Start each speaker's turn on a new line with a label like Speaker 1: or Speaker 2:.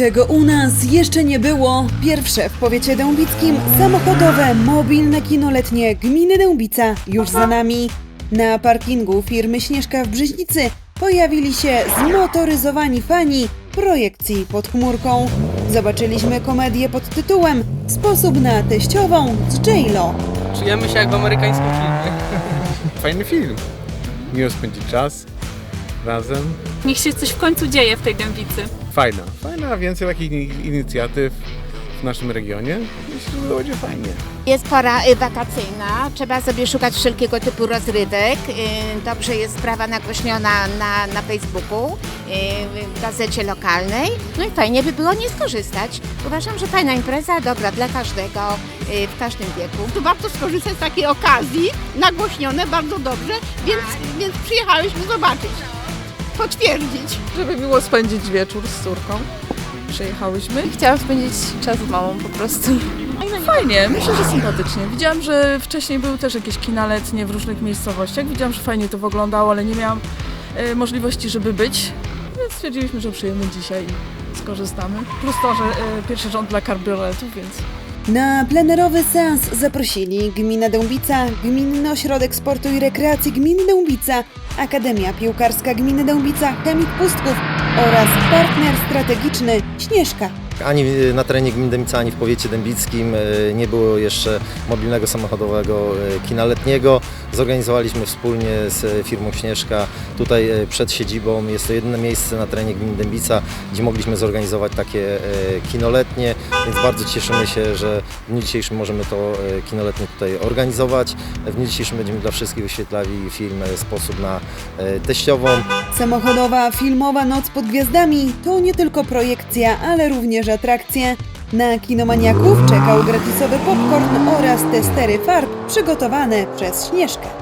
Speaker 1: Tego u nas jeszcze nie było. Pierwsze w powiecie dębickim samochodowe, mobilne kino letnie gminy Dębica już za nami. Na parkingu firmy Śnieżka w Brzeźnicy pojawili się zmotoryzowani fani projekcji pod chmurką. Zobaczyliśmy komedię pod tytułem Sposób na teściową z J-Lo.
Speaker 2: Czujemy się jak w amerykańskim filmie.
Speaker 3: Fajny film. Miło spędzić czas razem.
Speaker 4: Niech się coś w końcu dzieje w tej dębicy.
Speaker 3: Fajna. Fajna, więcej takich in- inicjatyw w naszym regionie. Myślę, że będzie fajnie.
Speaker 5: Jest pora y, wakacyjna, trzeba sobie szukać wszelkiego typu rozrywek. Y, Dobrze jest sprawa nagłośniona na, na Facebooku, y, w gazecie lokalnej. No i fajnie by było nie skorzystać. Uważam, że fajna impreza, dobra dla każdego, y, w każdym wieku.
Speaker 6: Tu warto skorzystać z takiej okazji, nagłośnione bardzo dobrze, więc, więc przyjechałyśmy zobaczyć, potwierdzić.
Speaker 7: żeby miło spędzić wieczór z córką. Przyjechałyśmy.
Speaker 8: Chciałam spędzić czas z mamą po prostu.
Speaker 7: Fajnie, myślę, że sympatycznie. Widziałam, że wcześniej były też jakieś kina letnie w różnych miejscowościach. Widziałam, że fajnie to wyglądało, ale nie miałam e, możliwości, żeby być. Więc stwierdziliśmy, że przyjemy dzisiaj i skorzystamy. Plus to, że e, pierwszy rząd dla kabrioletów, więc
Speaker 1: Na plenerowy seans zaprosili Gmina Dębica, Gminny Ośrodek Sportu i Rekreacji Gminy Dębica, Akademia Piłkarska Gminy Dębica, Chemik Pustków oraz partner strategiczny Śnieżka.
Speaker 9: Ani na terenie gminy Dębica, ani w powiecie dębickim e, nie było jeszcze mobilnego samochodowego e, kina letniego. Zorganizowaliśmy wspólnie z firmą Śnieżka tutaj e, przed siedzibą. Jest to jedyne miejsce na terenie gminy Dębica, gdzie mogliśmy zorganizować takie e, kino letnie, więc bardzo cieszymy się, że w dniu dzisiejszym możemy to e, kino letnie tutaj organizować. W dniu dzisiejszym będziemy dla wszystkich wyświetlali film e, Sposób na e, teściową.
Speaker 1: Samochodowa, filmowa Noc pod Gwiazdami to nie tylko projekcja, ale również atrakcje. Na kinomaniaków czekał gratisowy popcorn oraz testery farb przygotowane przez Śnieżkę.